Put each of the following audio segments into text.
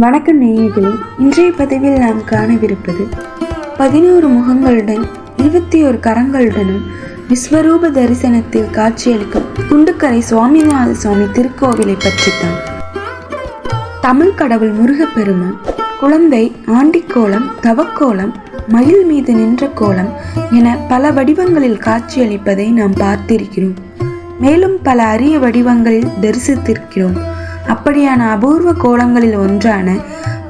வணக்கம் நேயர்களே. இன்றைய பதிவில் நாம் காணவிருப்பது பதினோரு முகங்களுடன் இருபத்தி ஒரு கரங்களுடனும் விஸ்வரூப தரிசனத்தில் காட்சியளிக்கும் குண்டுக்கரை சுவாமிநாத சுவாமி திருக்கோவிலை பற்றித்தான். தமிழ் கடவுள் முருகப்பெருமான் குழந்தை ஆண்டிக்கோலம் தவக்கோலம் மயில் மீது நின்ற கோலம் என பல வடிவங்களில் காட்சியளிப்பதை நாம் பார்த்திருக்கிறோம். மேலும் பல அரிய வடிவங்களில் தரிசித்திருக்கிறோம். அப்படியான அபூர்வ கோலங்களில் ஒன்றான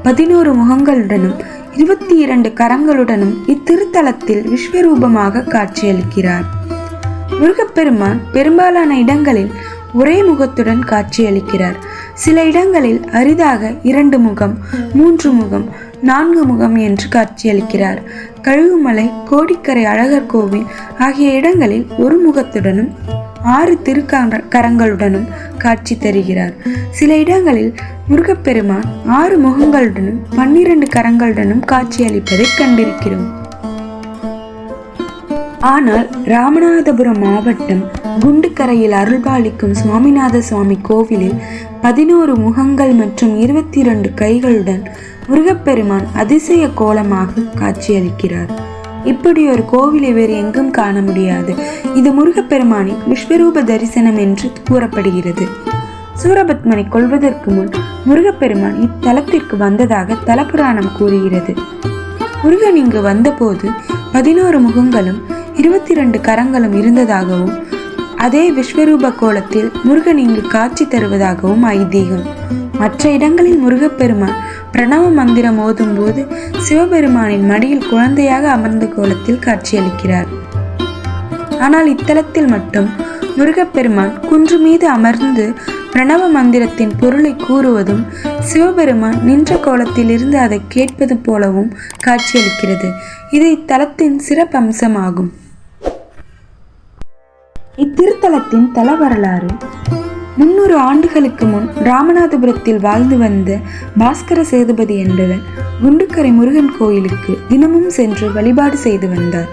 பதினோரு முகங்களுடனும் இருபத்தி இரண்டு கரங்களுடனும் இத்திருத்தலத்தில் விஸ்வரூபமாக காட்சியளிக்கிறார். முருகப்பெருமான் பெரும்பாலான இடங்களில் ஒரே முகத்துடன் காட்சியளிக்கிறார். சில இடங்களில் அரிதாக இரண்டு முகம் மூன்று முகம் நான்கு முகம் என்று காட்சியளிக்கிறார். கழுகுமலை கோடிக்கரை அழகர் கோவில் ஆகிய இடங்களில் ஒரு முகத்துடனும் ஆறு திருக்கரங்களுடனும் காட்சி தருகிறார். சில இடங்களில் முருகப்பெருமான் ஆறு முகங்களுடனும் பன்னிரண்டு கரங்களுடனும் காட்சியளிப்பதை கண்டிருக்கிறோம். ஆனால் ராமநாதபுரம் மாவட்டம் குண்டுக்கரையில் அருள்பாலிக்கும் சுவாமிநாத சுவாமி கோவிலில் பதினோரு முகங்கள் மற்றும் இருபத்தி இரண்டு கைகளுடன் முருகப்பெருமான் அதிசய கோலமாக காட்சியளிக்கிறார் இப்படி ஒரு கோவிலை வேறு எங்கும் காண முடியாது. இது முருகப்பெருமானின் விஸ்வரூப தரிசனம் என்று கூறப்படுகிறது. சூரபத்மனை கொள்வதற்கு முன் முருகப்பெருமான் இத்தலத்திற்கு வந்ததாக தலபுராணம் கூறுகிறது. முருகன் இங்கு வந்தபோது பதினோரு முகங்களும் இருபத்தி ரெண்டு கரங்களும் இருந்ததாகவும் அதே விஸ்வரூப கோலத்தில் முருகன் இங்கு காட்சி தருவதாகவும் ஐதீகம். மற்ற இடங்களில் முருகப்பெருமான் பிரணவ மந்திரம் ஓதும் போது சிவபெருமானின் மடியில் குழந்தையாக அமர்ந்த கோலத்தில் காட்சியளிக்கிறார். ஆனால் இத்தலத்தில் மட்டும் முருகப்பெருமான் குன்று மீது அமர்ந்து பிரணவ மந்திரத்தின் பொருளை கூறுவதும் சிவபெருமான் நின்ற கோலத்தில் இருந்து அதை கேட்பது போலவும் காட்சியளிக்கிறது. இது இத்தலத்தின் சிறப்பம்சமாகும் இத்திருத்தலத்தின் தல வரலாறு முன்னூறு ஆண்டுகளுக்கு முன் ராமநாதபுரத்தில் வாழ்ந்து வந்த பாஸ்கர சேதுபதி என்பவர் குண்டுக்கரை முருகன் கோயிலுக்கு தினமும் சென்று வழிபாடு செய்து வந்தார்.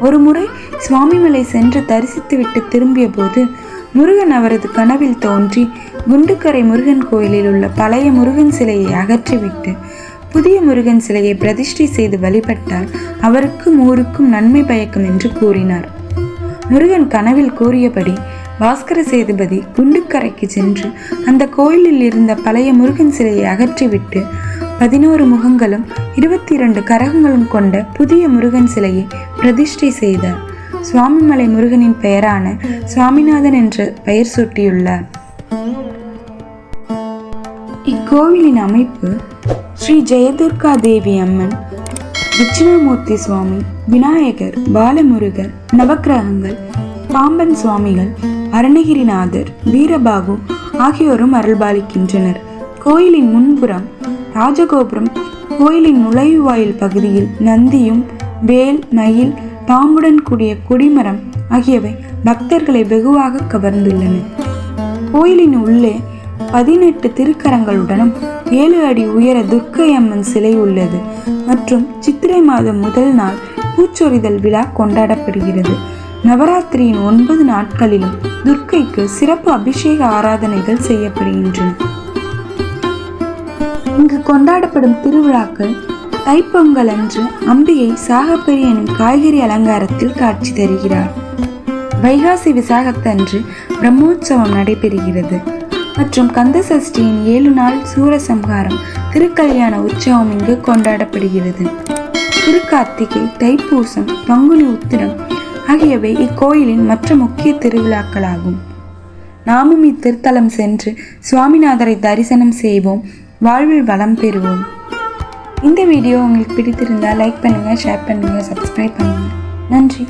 ஒரு முறை சுவாமிமலை சென்று தரிசித்துவிட்டு திரும்பிய போது முருகன் அவரது கனவில் தோன்றி குண்டுக்கரை முருகன் கோயிலில் உள்ள பழைய முருகன் சிலையை அகற்றிவிட்டு புதிய முருகன் சிலையை பிரதிஷ்டை செய்து வழிபட்டால் அவருக்கும் ஊருக்கும் நன்மை பயக்கும் என்று கூறினார். முருகன் கனவில் கூறியபடி பாஸ்கர சேதுபதி குண்டுக்கரைக்கு சென்று அந்த கோயிலில் இருந்த பழைய முருகன் சிலையை அகற்றிவிட்டு பதினோரு முகங்களும் இருபத்தி இரண்டு கரகங்களும் கொண்ட புதிய முருகன் சிலையை பிரதிஷ்டை செய்தார். சுவாமிமலை முருகனின் பெயரான சுவாமிநாதன் என்ற பெயர் சூட்டியுள்ளார். இக்கோவிலின் அமைப்பு ஸ்ரீ ஜெயதுர்கா தேவி அம்மன் தட்சிணாமூர்த்தி சுவாமி விநாயகர் பாலமுருகர் நவக்கிரகங்கள் பாம்பன் சுவாமிகள் அருணகிரிநாதர் வீரபாகு ஆகியோரும் அருள்பாலிக்கின்றனர். கோயிலின் முன்புறம் ராஜகோபுரம் கோயிலின் நுழைவாயில் பகுதியில் நந்தியும் வேல் மயில் பாம்புடன் கூடிய கொடிமரம் ஆகியவை பக்தர்களை வெகுவாக கவர்ந்துள்ளன. கோயிலின் உள்ளே பதினெட்டு திருக்கரங்களுடனும் ஏழு அடி உயர துர்க்கை அம்மன் சிலை உள்ளது மற்றும் சித்திரை மாதம் முதல் நாள் பூச்சொரிதல் விழா கொண்டாடப்படுகிறது. நவராத்திரியின் ஒன்பது நாட்களிலும் துர்க்கைக்கு சிறப்பு அபிஷேக ஆராதனைகள் செய்யப்படுகின்றன. இங்கு கொண்டாடப்படும் திருவிழாக்கள் தைப்பொங்கல் அன்று அம்பிகை சாகப்பெரி எனும் காய்கறி அலங்காரத்தில் காட்சி தருகிறார். வைகாசி விசாகத்தன்று பிரம்மோற்சவம் நடைபெறுகிறது. மற்றும் கந்த சஷ்டியின் ஏழு நாள் சூரசம்ஹாரம் திருக்கல்யாண உற்சவம் இங்கு கொண்டாடப்படுகிறது. திருக்கார்த்திகை தைப்பூசம் பங்குனி உத்திரம் ஆகியவை இக்கோயிலின் மற்ற முக்கிய திருவிழாக்களாகும். நாமும் இத்திருத்தலம் சென்று சுவாமிநாதரை தரிசனம் செய்வோம் வாழ்வில் வளம் பெறுவோம். இந்த வீடியோ உங்களுக்கு பிடித்திருந்தால் லைக் பண்ணுங்கள் ஷேர் பண்ணுங்கள் சப்ஸ்கிரைப் பண்ணுங்கள் நன்றி.